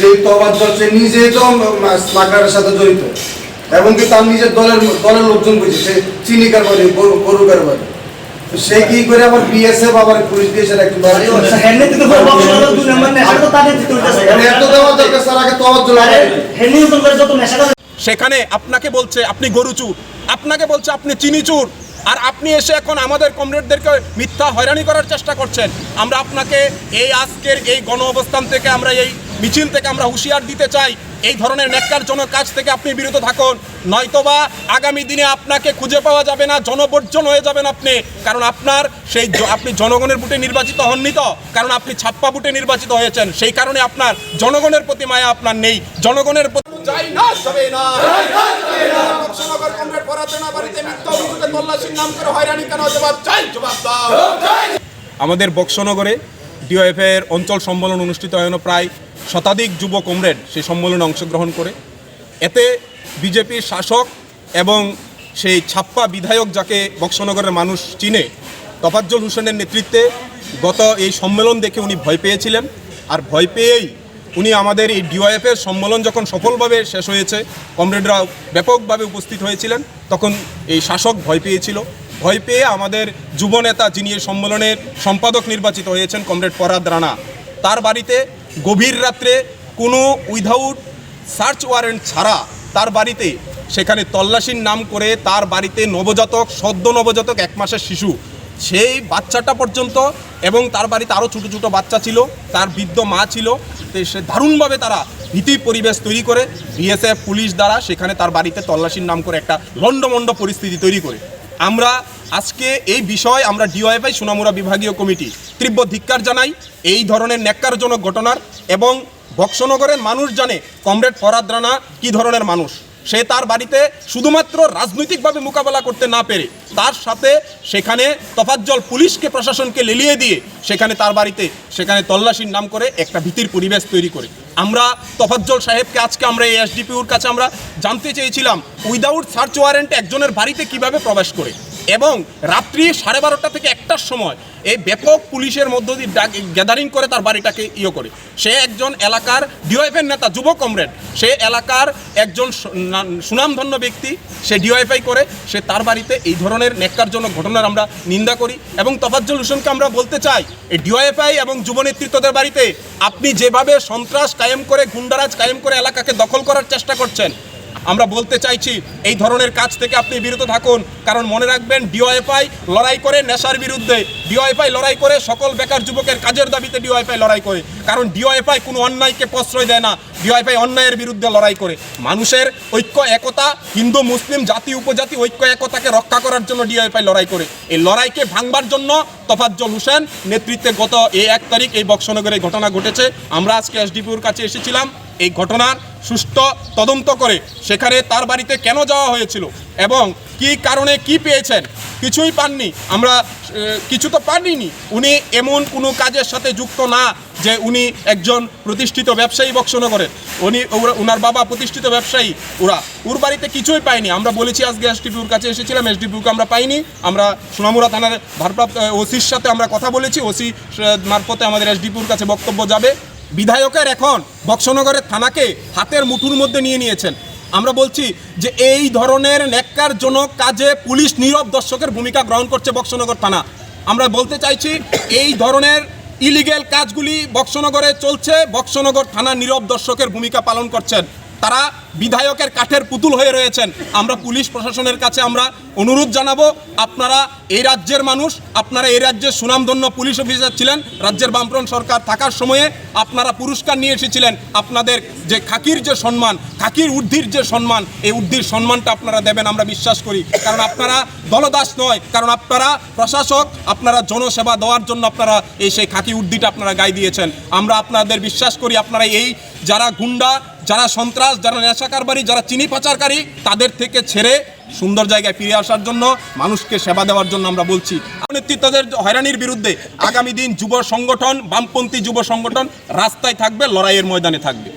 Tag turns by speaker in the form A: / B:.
A: যে তবাজ্জল সে নিজেই তো স্মাগলারের সাথে জড়িত। এবং কি তার নিজের দলের দলের লোকজন বুঝছে সে চিনি কারবারি গরু গরু কারবারি। সে কি করে আবার বিএসএফ আবার পুলিশ দিয়ে সেটা একটু
B: নিয়ন্ত্রণ করে যত নেশাটা
C: সেখানে আপনাকে বলছে আপনি গরু চুর। আপনাকে বলছে আপনি চিনি চুর। আর আপনি এসে এখন আমাদের কমরেডদেরকে মিথ্যা হয়রানি করার চেষ্টা করছেন। আমরা আপনাকে এই আজকের এই গণ অবস্থান থেকে আমরা এই মিছিল থেকে আমরা হুঁশিয়ার দিতে চাই এই ধরনের ন্যাক্কারজনক কাজ থেকে আপনি বিরত থাকুন। নয়তোবা আগামী দিনে আপনাকে খুঁজে পাওয়া যাবে না জনবর্জন হয়ে যাবেন আপনি। কারণ আপনার সেই আপনি জনগণের বুটে নির্বাচিত হননি তো। কারণ আপনি ছাপ্পা বুটে নির্বাচিত হয়েছেন। সেই কারণে আপনার জনগণের প্রতি মায়া আপনার নেই। জনগণের প্রতি যাই না যাবে না। বক্সনগর কমরেড পরাধনা বাড়িতে মিথ্যা অভিযোগে তল্লাশির নাম করে হয়রানি কেন? জবাব চাই জবাব দাও। আমাদের বক্সনগরে ডিওএফ এর অঞ্চল সম্মেলন অনুষ্ঠিত হয় প্রায় শতাধিক যুব কমরেড সেই সম্মেলনে অংশগ্রহণ করে। এতে বিজেপির শাসক এবং সেই ছাপ্পা বিধায়ক যাকে বক্সনগরের মানুষ চিনে, তফাজ্জল হোসেনের নেতৃত্বে গত এই সম্মেলন দেখে উনি ভয় পেয়েছিলেন। আর ভয় পেয়েই উনি আমাদের এই ডিওএফের সম্মেলন যখন সফলভাবে শেষ হয়েছে কমরেডরা ব্যাপকভাবে উপস্থিত হয়েছিলেন, তখন এই শাসক ভয় পেয়েছিল। ভয় পেয়ে আমাদের যুবনেতা যিনি এই সম্মেলনের সম্পাদক নির্বাচিত হয়েছেন, কমরেড পরাদ রানা, তার বাড়িতে গভীর রাত্রে কোনো উইথাউট সার্চ ওয়ারেন্ট ছাড়া তার বাড়িতে সেখানে তল্লাশির নাম করে তার বাড়িতে নবজাতক, সদ্য নবজাতক এক মাসের শিশু, সেই বাচ্চাটা পর্যন্ত এবং তার বাড়িতে আরও ছোটো ছোটো বাচ্চা ছিল, তার বৃদ্ধ মা ছিল, তো সে দারুণভাবে তারা ভীতি পরিবেশ তৈরি করে বিএসএফ পুলিশ দ্বারা সেখানে তার বাড়িতে তল্লাশির নাম করে একটা লণ্ডমণ্ড পরিস্থিতি তৈরি করে। আমরা আজকে এই বিষয় আমরা ডিওয়াইফাই সোনামুরা বিভাগীয় কমিটি তীব্র ধিক্কার জানাই। এই ধরনের ন্যাক্কারজনক ঘটনার এবং বক্সনগরের মানুষ জানে কমরেড ফরাদ রানা কী ধরনের মানুষ। সে তার বাড়িতে শুধুমাত্র রাজনৈতিকভাবে মোকাবেলা করতে না পেরে তার সাথে সেখানে তফাজ্জল পুলিশকে, প্রশাসনকে লেলিয়ে দিয়ে সেখানে তার বাড়িতে, সেখানে তল্লাশির নাম করে একটা ভীতির পরিবেশ তৈরি করে। আমরা তফাজ্জল সাহেবকে আজকে আমরা এই এসডিপিউর কাছে আমরা জানতে চেয়েছিলাম উইদাউট সার্চ ওয়ারেন্ট একজনের বাড়িতে কীভাবে প্রবেশ করে? এবং রাত্রি সাড়ে বারোটা থেকে একটার সময় এই ব্যাপক পুলিশের মধ্য দিয়ে গ্যাদারিং করে তার বাড়িটাকে ইয়ে করে। সে একজন এলাকার ডিওএফের নেতা, যুব কমরেড। সে এলাকার একজন সুনামধন্য ব্যক্তি। সে ডিওএফআই করে। সে তার বাড়িতে এই ধরনের নেককারজনক ঘটনার আমরা নিন্দা করি এবং তফাজ্জল হোসেনকে আমরা বলতে চাই, এই ডিওএফআই এবং যুব নেতৃত্বদের বাড়িতে আপনি যেভাবে সন্ত্রাস কায়েম করে, গুন্ডারাজ কায়েম করে এলাকাকে দখল করার চেষ্টা করছেন আমরা বলতে চাইছি, এই ধরনের কাজ থেকে আপনি বিরত থাকুন, কারণ মনে রাখবেন ডিওএফআই লড়াই করে নেশার বিরুদ্ধে। ডিওএফআই লড়াই করে সকল বেকার যুবকের কাজের দাবিতে ডিওএফআই লড়াই করে। কারণ ডিওএফআই কোনো অন্যায়কে প্রশ্রয় দেয় না ডিওএফআই অন্যায়ের বিরুদ্ধে লড়াই করে। মানুষের ঐক্য, একতা, হিন্দু, মুসলিম, জাতি, উপজাতি ঐক্য, একতাকে রক্ষা করার জন্য ডিওএফআই লড়াই করে। এই লড়াইকে ভাঙবার জন্য তফাজ্জল হোসেন নেতৃত্বে গত এই এক তারিখ এই বক্সনগরে ঘটনা ঘটেছে। আমরা আজকে এসডিপিউর কাছে এসেছিলাম। এই ঘটনার সুষ্ঠু তদন্ত করে সেখানে তার বাড়িতে কেন যাওয়া হয়েছিল এবং কি কারণে কি পেয়েছেন কিছুই পাননি। আমরা কিছু তো পাননি। উনি এমন কোনো কাজের সাথে যুক্ত না যে উনি একজন প্রতিষ্ঠিত ব্যবসায়ী বক্সনগরের উনি, ওরা- ওনার বাবা প্রতিষ্ঠিত ব্যবসায়ী, ওরা। ওর বাড়িতে কিছুই পাইনি আমরা বলেছি আজকে এসডিপিউর কাছে এসেছিলাম, এসডিপিউকে আমরা পাইনি। আমরা সোনামুরা থানার ভারপ্রাপ্ত ওসির সাথে আমরা কথা বলেছি। ওসি মারফতে আমাদের এসডিপিউর কাছে বক্তব্য যাবে। বিধায়কের এখন বক্সনগরের থানাকে হাতের মুঠুর মধ্যে নিয়ে নিয়েছেন। আমরা বলছি যে এই ধরনের ন্যাক্কারজনক কাজে পুলিশ নীরব দর্শকের ভূমিকা গ্রহণ করছে বক্সনগর থানা। আমরা বলতে চাইছি এই ধরনের ইলিগেল কাজগুলি বক্সনগরে চলছে, বক্সনগর থানা নীরব দর্শকের ভূমিকা পালন করছেন। তারা বিধায়কের কাঠের পুতুল হয়ে রয়েছেন। আমরা পুলিশ প্রশাসনের কাছে আমরা অনুরোধ জানাব, আপনারা এই রাজ্যের মানুষ, আপনারা এই রাজ্যের সুনামধন্য পুলিশ অফিসার ছিলেন, রাজ্যের বামফ্রন্ট সরকার থাকার সময়ে আপনারা পুরস্কার নিয়ে এসেছিলেন। আপনাদের যে খাকির যে সম্মান, খাকির ঊর্ধ্বির যে সম্মান, এই ঊর্ধ্বির সম্মানটা আপনারা দেবেন, আমরা বিশ্বাস করি। কারণ আপনারা দলদাস নয়, কারণ আপনারা প্রশাসক, আপনারা জনসেবা দেওয়ার জন্য আপনারা এই সেই খাকি ঊর্ধ্বিটা আপনারা গায়ে দিয়েছেন। আমরা আপনাদের বিশ্বাস করি, আপনারা এই যারা গুন্ডা যারা সন্ত্রাস, যারা নেশা কারবারি যারা চিনি পাচারকারী, তাদের থেকে ছেড়ে সুন্দর জায়গায় ফিরে আসার জন্য মানুষকে সেবা দেওয়ার জন্য আমরা বলছি। নেতৃত্বদের হয়রানির বিরুদ্ধে আগামী দিন যুব সংগঠন, বামপন্থী যুব সংগঠন রাস্তায় থাকবে, লড়াইয়ের ময়দানে থাকবে।